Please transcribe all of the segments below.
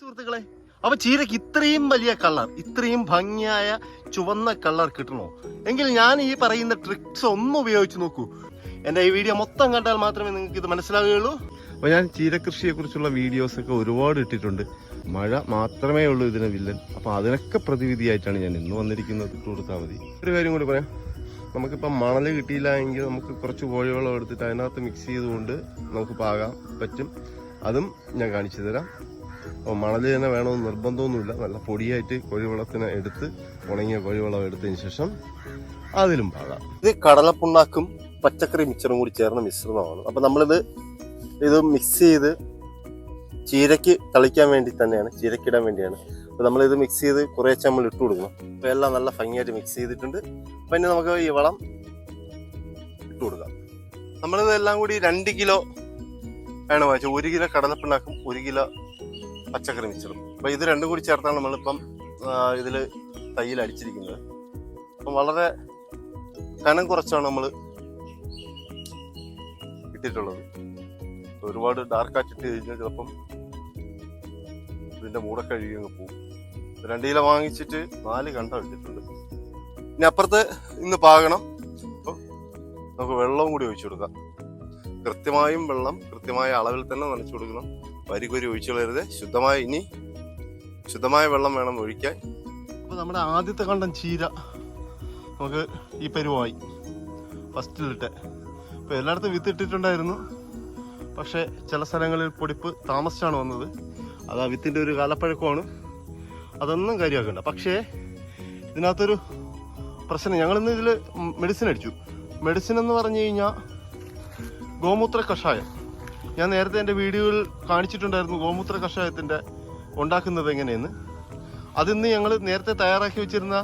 സുഹൃത്തുക്കളെ അപ്പൊ ചീരക്ക് ഇത്രയും വലിയ കളർ ഇത്രയും ഭംഗിയായ ചുവന്ന കളർ കിട്ടണോ? എങ്കിൽ ഞാൻ ഈ പറയുന്ന ട്രിക്സ് ഒന്ന് ഉപയോഗിച്ച് നോക്കൂ. എന്റെ ഈ വീഡിയോ മൊത്തം കണ്ടാൽ മാത്രമേ നിങ്ങൾക്ക് ഇത് മനസ്സിലാവുകയുള്ളൂ. അപ്പൊ ഞാൻ ചീരകൃഷിയെ കുറിച്ചുള്ള വീഡിയോസ് ഒക്കെ ഒരുപാട് ഇട്ടിട്ടുണ്ട്. മഴ മാത്രമേ ഉള്ളൂ ഇതിന് വില്ലൻ. അപ്പൊ അതിനൊക്കെ പ്രതിവിധിയായിട്ടാണ് ഞാൻ ഇന്ന് വന്നിരിക്കുന്നത്. ഇട്ട് കൊടുത്താൽ മതി. ഒരു കാര്യം കൂടി പറയാം. നമുക്കിപ്പം മണൽ കിട്ടിയില്ല എങ്കിൽ നമുക്ക് കുറച്ച് കോഴിവെള്ളം എടുത്തിട്ട് അതിനകത്ത് മിക്സ് ചെയ്തുകൊണ്ട് നമുക്ക് പാകാൻ പറ്റും. അതും ഞാൻ കാണിച്ചു തരാം. അപ്പോൾ മണൽ തന്നെ വേണമെന്ന് നിർബന്ധമൊന്നുമില്ല. നല്ല പൊടിയായിട്ട് കോഴിവെള്ളത്തിന് എടുത്ത് ഉണങ്ങിയ കോഴിവെള്ളം എടുത്തതിന് ശേഷം അതിലും പാകാം. ഇത് കടലപ്പുണ്ണാക്കും പച്ചക്കറി മിക്സറും കൂടി ചേർന്ന മിശ്രിതമാണ്. അപ്പം നമ്മളിത് ഇത് മിക്സ് ചെയ്ത് ചീരയ്ക്ക് തളിക്കാൻ വേണ്ടി തന്നെയാണ് ചീരക്കിടാൻ വേണ്ടിയാണ്. അപ്പോൾ നമ്മളിത് മിക്സ് ചെയ്ത് കുറേശ്ശെ നമ്മൾ ഇട്ട് കൊടുക്കണം. അപ്പോൾ എല്ലാം നല്ല ഭംഗിയായിട്ട് മിക്സ് ചെയ്തിട്ടുണ്ട്. പിന്നെ നമുക്ക് ഈ വളം ഇട്ട് കൊടുക്കാം. നമ്മളിത് എല്ലാം കൂടി രണ്ട് കിലോ ആണ് വാങ്ങിച്ചത് ഒരു കിലോ കടലപ്പിണ്ണാക്കും ഒരു കിലോ പച്ചക്കറി മിച്ചറും. അപ്പോൾ ഇത് രണ്ടും കൂടി ചേർത്താണ് നമ്മളിപ്പം ഇതിൽ തയ്യിൽ അടിച്ചിരിക്കുന്നത്. അപ്പം വളരെ കനം കുറച്ചാണ് നമ്മൾ ഇട്ടിട്ടുള്ളത്. ഒരുപാട് ഡാർക്ക് ആക്കിട്ട് കഴിഞ്ഞാൽ ചിലപ്പം ഇതിന്റെ മൂടൊക്കെ കഴുകി അങ്ങ് പോകും. രണ്ട് കിലോ വാങ്ങിച്ചിട്ട് നാല് കണ്ട ഇട്ടിട്ടുണ്ട്. ഇനി അപ്പുറത്ത് ഇന്ന് പാകണം. അപ്പം നമുക്ക് വെള്ളവും കൂടി ഒഴിച്ചു കൊടുക്കാം. കൃത്യമായും വെള്ളം കൃത്യമായ അളവിൽ തന്നെ നനച്ചു കൊടുക്കണം. വരികൊരി ഒഴിച്ചു കളയരുത് ശുദ്ധമായ ഇനി ശുദ്ധമായ വെള്ളം വേണം ഒഴിക്കാൻ. അപ്പോൾ നമ്മുടെ ആദ്യത്തെ കണ്ടം ചീര നമുക്ക് ഈ പരുവായി. ഫസ്റ്റിലിട്ട് ഇപ്പോൾ എല്ലായിടത്തും വിത്തിട്ടിട്ടുണ്ടായിരുന്നു. പക്ഷേ ചില സ്ഥലങ്ങളിൽ പൊടിപ്പ് താമസിച്ചാണ് വന്നത്. അത് ആ വിത്തിന്റെ ഒരു കാലപ്പഴക്കമാണ്. അതൊന്നും കാര്യമാക്കണ്ട. പക്ഷേ ഇതിനകത്തൊരു പ്രശ്നം. ഞങ്ങളിന്ന് ഇതിൽ മെഡിസിൻ അടിച്ചു. മെഡിസിൻ എന്ന് പറഞ്ഞു കഴിഞ്ഞാൽ ഗോമൂത്ര കഷായം. ഞാൻ നേരത്തെ എന്റെ വീഡിയോയിൽ കാണിച്ചിട്ടുണ്ടായിരുന്നു ഗോമൂത്ര കഷായത്തിന്റെ ഉണ്ടാക്കുന്നത് എങ്ങനെയെന്ന്. അതിന്ന് ഞങ്ങൾ നേരത്തെ തയ്യാറാക്കി വെച്ചിരുന്ന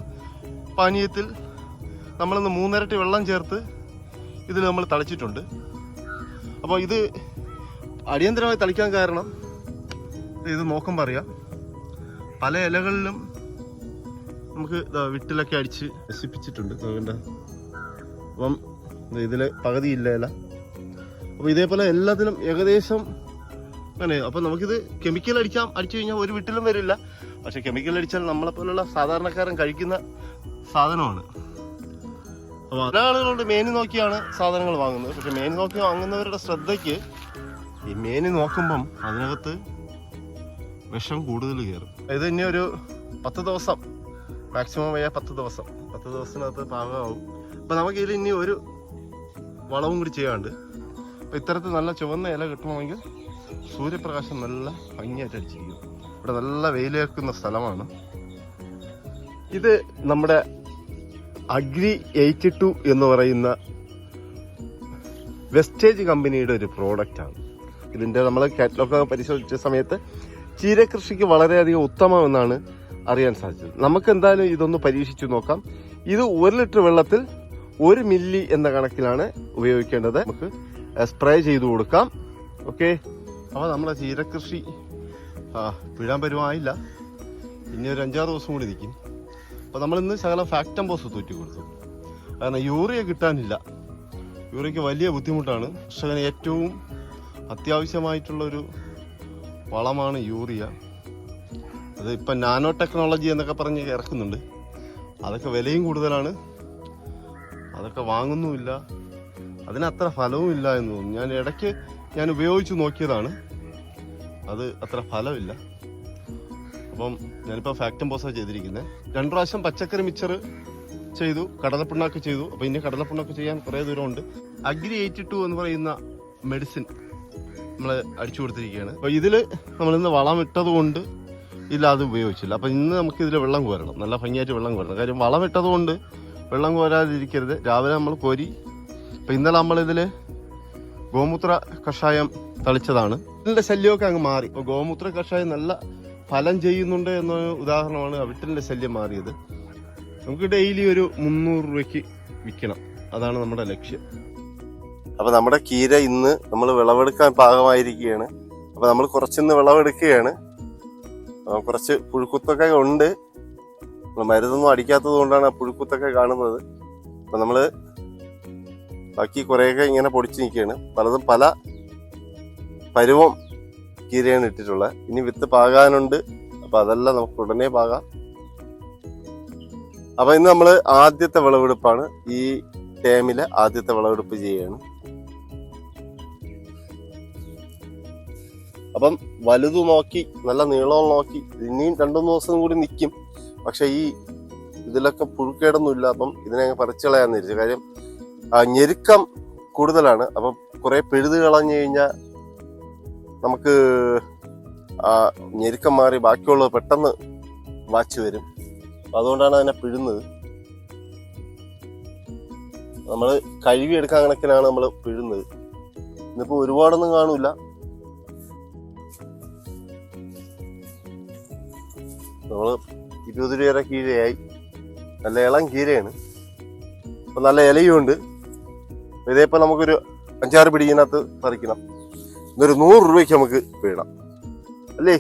പാനീയത്തിൽ നമ്മളിന്ന് മൂന്നരട്ടി വെള്ളം ചേർത്ത് ഇതിൽ നമ്മൾ തളിച്ചിട്ടുണ്ട്. അപ്പോൾ ഇത് അടിയന്തരമായി തളിക്കാൻ കാരണം ഇത് നോക്കുമ്പോൾ അറിയാം പല ഇലകളിലും നമുക്ക് വിട്ടിലൊക്കെ അടിച്ച് നശിപ്പിച്ചിട്ടുണ്ട്. അതുകൊണ്ട് അപ്പം ഇതിൽ പകുതിയില്ല ഇല. അപ്പോൾ ഇതേപോലെ എല്ലാത്തിലും ഏകദേശം അങ്ങനെ അപ്പോൾ നമുക്കിത് കെമിക്കൽ അടിക്കാം. അടിച്ചു കഴിഞ്ഞാൽ ഒരു വീട്ടിലും വരില്ല. പക്ഷെ കെമിക്കൽ അടിച്ചാൽ നമ്മളെ പോലുള്ള സാധാരണക്കാരൻ കഴിക്കുന്ന സാധനമാണ്. അപ്പോൾ പല ആളുകളുണ്ട് മേനി നോക്കിയാണ് സാധനങ്ങൾ വാങ്ങുന്നത്. പക്ഷെ മേനി നോക്കി വാങ്ങുന്നവരുടെ ശ്രദ്ധയ്ക്ക് ഈ മേനി നോക്കുമ്പം അതിനകത്ത് വിഷം കൂടുതൽ കയറും. ഇത് ഇനി ഒരു പത്ത് ദിവസം മാക്സിമം വയ്യ പത്ത് ദിവസം. പത്ത് ദിവസത്തിനകത്ത് പാകമാവും. അപ്പം നമുക്ക് ഇതിൽ ഇനി ഒരു വളവും കൂടി ചെയ്യാണ്ട് അപ്പം ഇത്തരത്തിൽ നല്ല ചുവന്ന ഇല കിട്ടണമെങ്കിൽ സൂര്യപ്രകാശം നല്ല ഭംഗിയായിട്ട് അടിച്ചിരിക്കും. ഇവിടെ നല്ല വെയിലേക്കുന്ന സ്ഥലമാണ്. ഇത് നമ്മുടെ അഗ്രി എയ്റ്റി ടു എന്ന് പറയുന്ന വെസ്റ്റേജ് കമ്പനിയുടെ ഒരു പ്രോഡക്റ്റ് ആണ്. ഇതിന്റെ നമ്മൾ കാറ്റലോഗ് പരിശോധിച്ച സമയത്ത് ചീരകൃഷിക്ക് വളരെയധികം ഉത്തമമെന്നാണ് അറിയാൻ സാധിച്ചത്. നമുക്ക് എന്തായാലും ഇതൊന്ന് പരീക്ഷിച്ചു നോക്കാം. ഇത് ഒരു ലിറ്റർ വെള്ളത്തിൽ ഒരു മില്ലി എന്ന കണക്കിലാണ് ഉപയോഗിക്കേണ്ടത്. നമുക്ക് സ്പ്രേ ചെയ്ത് കൊടുക്കാം. ഓക്കെ അപ്പോൾ നമ്മുടെ ചീരകൃഷി ആ പിഴാൻ പരുവായില്ല ഇനി ഒരു അഞ്ചാറ് ദിവസം കൂടി നിൽക്കും അപ്പോൾ നമ്മളിന്ന് ശകലം ഫാക്ടംബോസ് തൂറ്റി കൊടുത്തു. കാരണം യൂറിയ കിട്ടാനില്ല. യൂറിയക്ക് വലിയ ബുദ്ധിമുട്ടാണ്. കർഷകന് ഏറ്റവും അത്യാവശ്യമായിട്ടുള്ളൊരു വളമാണ് യൂറിയ. അത് ഇപ്പം നാനോ ടെക്നോളജി എന്നൊക്കെ പറഞ്ഞ് ഇറക്കുന്നുണ്ട്. അതൊക്കെ വിലയും കൂടുതലാണ്. അതൊക്കെ വാങ്ങുന്നുമില്ല. അതിന് അത്ര ഫലവും ഇല്ല എന്ന് തോന്നുന്നു. ഞാൻ ഇടയ്ക്ക് ഞാൻ ഉപയോഗിച്ച് നോക്കിയതാണ്. അത് അത്ര ഫലമില്ല. അപ്പം ഞാനിപ്പോൾ ഫാക്ടം പോസാണ് ചെയ്തിരിക്കുന്നത് രണ്ടു പ്രാവശ്യം പച്ചക്കറി മിക്സർ ചെയ്തു കടലപ്പിണ്ണാക്ക് ചെയ്തു. അപ്പോൾ ഇനി കടലപ്പിണ്ണാക്ക് ചെയ്യാൻ കുറേ ദൂരമുണ്ട്. അഗ്രി എയ്റ്റി ടു എന്ന് പറയുന്ന മെഡിസിൻ നമ്മൾ അടിച്ചു കൊടുത്തിരിക്കുകയാണ്. അപ്പോൾ ഇതിൽ നമ്മളിന്ന് വളം കൊണ്ട് ഇല്ല അത് ഉപയോഗിച്ചില്ല. അപ്പം ഇന്ന് നമുക്ക് ഇതിൽ വെള്ളം കോരണം. നല്ല ഭംഗിയായിട്ട് വെള്ളം കോരണം. കാര്യം വളം കൊണ്ട് വെള്ളം കോരാതിരിക്കരുത്. രാവിലെ നമ്മൾ കോരി അപ്പോൾ ഇന്നലെ നമ്മളിതിൽ ഗോമൂത്ര കഷായം തളിച്ചതാണ്. ഇതിന്റെ ശല്യമൊക്കെ അങ്ങ് മാറി. അപ്പോൾ ഗോമൂത്ര കഷായം നല്ല ഫലം ചെയ്യുന്നുണ്ട് എന്ന ഉദാഹരണമാണ് അവിട്ടിന്റെ ശല്യം മാറിയത്. നമുക്ക് ഡെയിലി ഒരു മുന്നൂറ് രൂപയ്ക്ക് വിൽക്കണം. അതാണ് നമ്മുടെ ലക്ഷ്യം. അപ്പൊ നമ്മുടെ കീര ഇന്ന് നമ്മൾ വിളവെടുക്കാൻ പാകമായിരിക്കുകയാണ്. അപ്പൊ നമ്മൾ കുറച്ചിന്ന് വിളവെടുക്കുകയാണ്. കുറച്ച് പുഴുക്കുത്തൊക്കെ ഉണ്ട്. മരുന്നൊന്നും അടിക്കാത്തത് കൊണ്ടാണ് ആ പുഴുക്കുത്തൊക്കെ കാണുന്നത്. അപ്പൊ നമ്മൾ ബാക്കി കുറേയൊക്കെ ഇങ്ങനെ പൊടിച്ച് നിൽക്കുകയാണ് പലതും പല പരുവം കീരയാണ് ഇട്ടിട്ടുള്ളത്. ഇനി വിത്ത് പാകാനുണ്ട്. അപ്പോൾ അതെല്ലാം നമുക്ക് ഉടനെ പാകാം. അപ്പോൾ ഇന്ന് നമ്മൾ ആദ്യത്തെ വിളവെടുപ്പാണ്. ഈ ടേമിലെ ആദ്യത്തെ വിളവെടുപ്പ് ചെയ്യാണ് അപ്പം വലുത് നോക്കി നല്ല നീളം നോക്കി ഇനിയും രണ്ടു ദിവസം കൂടി നിൽക്കും പക്ഷേ ഈ ഇതിലൊക്കെ പുഴുക്കേടൊന്നുമില്ല. അപ്പം ഇതിനെ അങ്ങ് പറിച്ചു കളയാന്നിരിച്ചു കാര്യം ഞെരുക്കം കൂടുതലാണ്. അപ്പം കുറെ പെഴുത് കളഞ്ഞു കഴിഞ്ഞാൽ നമുക്ക് ആ ഞെരുക്കം മാറി ബാക്കിയുള്ളത് പെട്ടെന്ന് വാച്ച് വരും. അതുകൊണ്ടാണ് അതിനെ പിഴുന്നത്. നമ്മൾ കഴുകി എടുക്കാൻ കണക്കിനാണ് നമ്മൾ പിഴുന്നത്. ഇന്നിപ്പോൾ ഒരുപാടൊന്നും കാണൂല. നമ്മൾ ഇരുപത് രൂപയുടെ കീരയായി നല്ല ഇളം കീരയാണ്. അപ്പം നല്ല ഇലയുമുണ്ട്. ഇതേപോലെ നമുക്കൊരു അഞ്ചാറ് പിടിയിനകത്ത് പറിക്കണം. ഇന്നൊരു നൂറ് രൂപയ്ക്ക് നമുക്ക് വീണം അല്ലേ?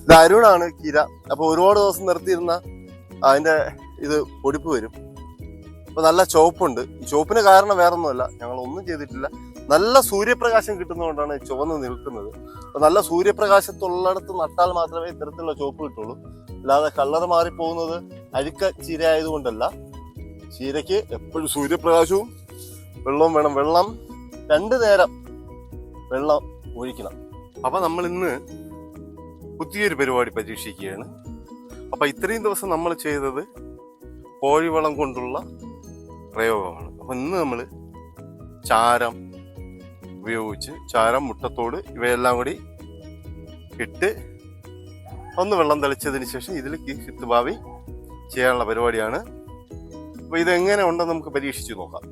ഇത് അരുണാണ് കീര. അപ്പൊ ഒരുപാട് ദിവസം നിർത്തിയിരുന്ന അതിന്റെ ഇത് പൊടിപ്പ് വരും. അപ്പൊ നല്ല ചുവപ്പുണ്ട്. ഈ ചുവപ്പിന് കാരണം വേറൊന്നുമല്ല. ഞങ്ങൾ ഒന്നും ചെയ്തിട്ടില്ല. നല്ല സൂര്യപ്രകാശം കിട്ടുന്നതുകൊണ്ടാണ് ചുവന്ന് നിൽക്കുന്നത്. അപ്പൊ നല്ല സൂര്യപ്രകാശത്തുള്ളിടത്ത് നട്ടാൽ മാത്രമേ ഇത്തരത്തിലുള്ള ചുവപ്പ് കിട്ടുള്ളൂ. അല്ലാതെ കളർ മാറിപ്പോകുന്നത് അഴുക്ക ചീര ആയതുകൊണ്ടല്ല. ചീരയ്ക്ക് എപ്പോഴും സൂര്യപ്രകാശവും വെള്ളവും വേണം. വെള്ളം രണ്ടു നേരം വെള്ളം ഒഴിക്കണം. അപ്പൊ നമ്മൾ ഇന്ന് പുതിയൊരു പരിപാടി പരീക്ഷിക്കുകയാണ്. അപ്പൊ ഇത്രയും ദിവസം നമ്മൾ ചെയ്തത് കോഴിവളം കൊണ്ടുള്ള പ്രയോഗമാണ്. അപ്പൊ ഇന്ന് നമ്മൾ ചാരം ഉപയോഗിച്ച് ചാരം മുട്ടത്തോട് ഇവയെല്ലാം കൂടി ഇട്ട് ഒന്ന് വെള്ളം തെളിച്ചതിന് ശേഷം ഇതിൽ കിത്ത് ഭാവി ചെയ്യാനുള്ള പരിപാടിയാണ്. അപ്പോൾ ഇതെങ്ങനെ ഉണ്ടെന്ന് നമുക്ക് പരീക്ഷിച്ച് നോക്കാം.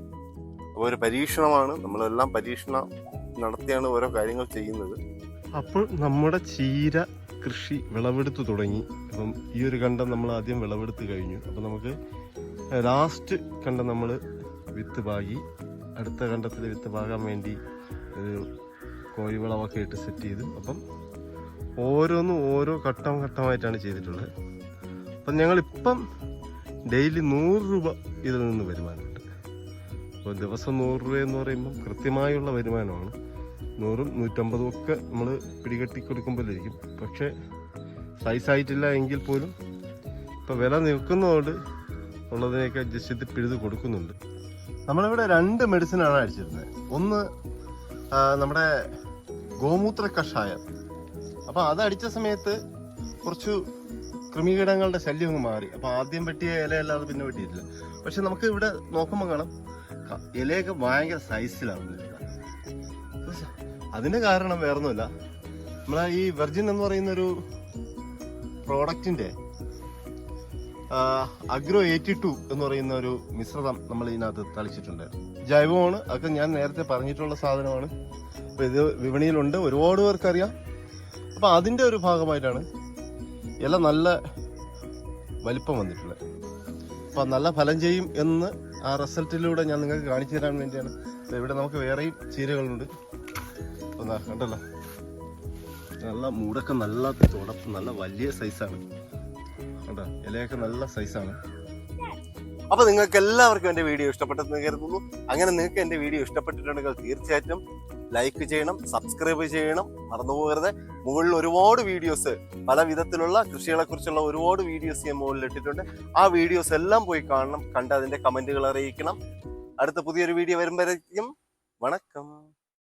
അപ്പോൾ ഒരു പരീക്ഷണമാണ്. നമ്മളെല്ലാം പരീക്ഷണം നടത്തിയാണ് ഓരോ കാര്യങ്ങൾ ചെയ്യുന്നത്. അപ്പോൾ നമ്മുടെ ചീര കൃഷി വിളവെടുത്ത് തുടങ്ങി. അപ്പം ഈ ഒരു കണ്ടം നമ്മൾ ആദ്യം വിളവെടുത്ത് കഴിഞ്ഞു. അപ്പം നമുക്ക് ലാസ്റ്റ് കണ്ടം നമ്മൾ വിത്ത് പാകി അടുത്ത കണ്ടത്തിൽ വിത്ത് പാകാൻ വേണ്ടി ഒരു കോഴിവളമൊക്കെ ഇട്ട് സെറ്റ് ചെയ്തു അപ്പം ഓരോന്നും ഓരോ ഘട്ടം ഘട്ടമായിട്ടാണ് ചെയ്തിട്ടുള്ളത്. അപ്പം ഞങ്ങളിപ്പം ഡെയിലി നൂറ് രൂപ ഇതിൽ നിന്ന് വരുമാനമുണ്ട്. അപ്പോൾ ദിവസം നൂറ് രൂപ എന്ന് പറയുമ്പം കൃത്യമായുള്ള വരുമാനമാണ്. നൂറും നൂറ്റമ്പതും ഒക്കെ നമ്മൾ പിടികെട്ടി കൊടുക്കുമ്പോഴായിരിക്കും പക്ഷേ സൈസ് ആയിട്ടില്ല എങ്കിൽ പോലും ഇപ്പം വില നിൽക്കുന്നതുകൊണ്ട് ഉള്ളതിനെയൊക്കെ അഡ്ജസ്റ്റ് ചെയ്ത് പിഴുത് കൊടുക്കുന്നുണ്ട്. നമ്മളിവിടെ രണ്ട് മെഡിസിനാണ് അടിച്ചിരുന്നത്. ഒന്ന് നമ്മുടെ ഗോമൂത്ര കഷായം. അപ്പോൾ അത് അടിച്ച സമയത്ത് കുറച്ചു കൃമികീടങ്ങളുടെ ശല്യം അങ്ങ് മാറി. അപ്പോൾ ആദ്യം വെട്ടിയ ഇലയല്ലാതെ പിന്നെ വെട്ടിയിട്ടില്ല. പക്ഷെ നമുക്ക് ഇവിടെ നോക്കുമ്പോൾ കാണാം ഇലയൊക്കെ ഭയങ്കര സൈസിലാണ് അതിന് കാരണം വേറൊന്നുമില്ല. നമ്മളെ ഈ വെർജിൻ എന്ന് പറയുന്ന ഒരു പ്രോഡക്റ്റിന്റെ അഗ്രോ എയ്റ്റി ടു എന്ന് പറയുന്ന ഒരു മിശ്രിതം നമ്മൾ ഇതിനകത്ത് തളിച്ചിട്ടുണ്ട്. ജൈവമാണ്. അതൊക്കെ ഞാൻ നേരത്തെ പറഞ്ഞിട്ടുള്ള സാധനമാണ്. അപ്പോൾ ഇത് വിപണിയിലുണ്ട്. ഒരുപാട് പേർക്കറിയാം. അപ്പൊ അതിന്റെ ഒരു ഭാഗമായിട്ടാണ് ഇല നല്ല വലിപ്പം വന്നിട്ടുള്ളത്. അപ്പൊ നല്ല ഫലം ചെയ്യും എന്ന് ആ റിസൾട്ടിലൂടെ ഞാൻ നിങ്ങൾക്ക് കാണിച്ചു തരാൻ വേണ്ടിയാണ്. ഇവിടെ നമുക്ക് വേറെയും ചീരകളുണ്ട്. കണ്ടല്ലോ. നല്ല മൂടൊക്കെ നല്ല തുടപ്പ് നല്ല വലിയ സൈസാണ് ഇലയൊക്കെ നല്ല സൈസാണ് അപ്പൊ നിങ്ങൾക്ക് എല്ലാവർക്കും എന്റെ വീഡിയോ ഇഷ്ടപ്പെട്ടെന്ന് കരുതുന്നു. അങ്ങനെ നിങ്ങൾക്ക് എന്റെ വീഡിയോ ഇഷ്ടപ്പെട്ടിട്ടുണ്ടെങ്കിൽ തീർച്ചയായിട്ടും ലൈക്ക് ചെയ്യണം സബ്സ്ക്രൈബ് ചെയ്യണം മറന്നു പോകരുത്. മുകളിൽ ഒരുപാട് വീഡിയോസ് പല വിധത്തിലുള്ള കൃഷികളെ കുറിച്ചുള്ള ഒരുപാട് വീഡിയോസ് ഞാൻ മുകളിൽ ഇട്ടിട്ടുണ്ട്. ആ വീഡിയോസ് എല്ലാം പോയി കാണണം കണ്ട് അതിന്റെ കമന്റുകൾ അറിയിക്കണം. അടുത്ത പുതിയൊരു വീഡിയോ വരുമ്പോഴേക്കും. വണക്കം.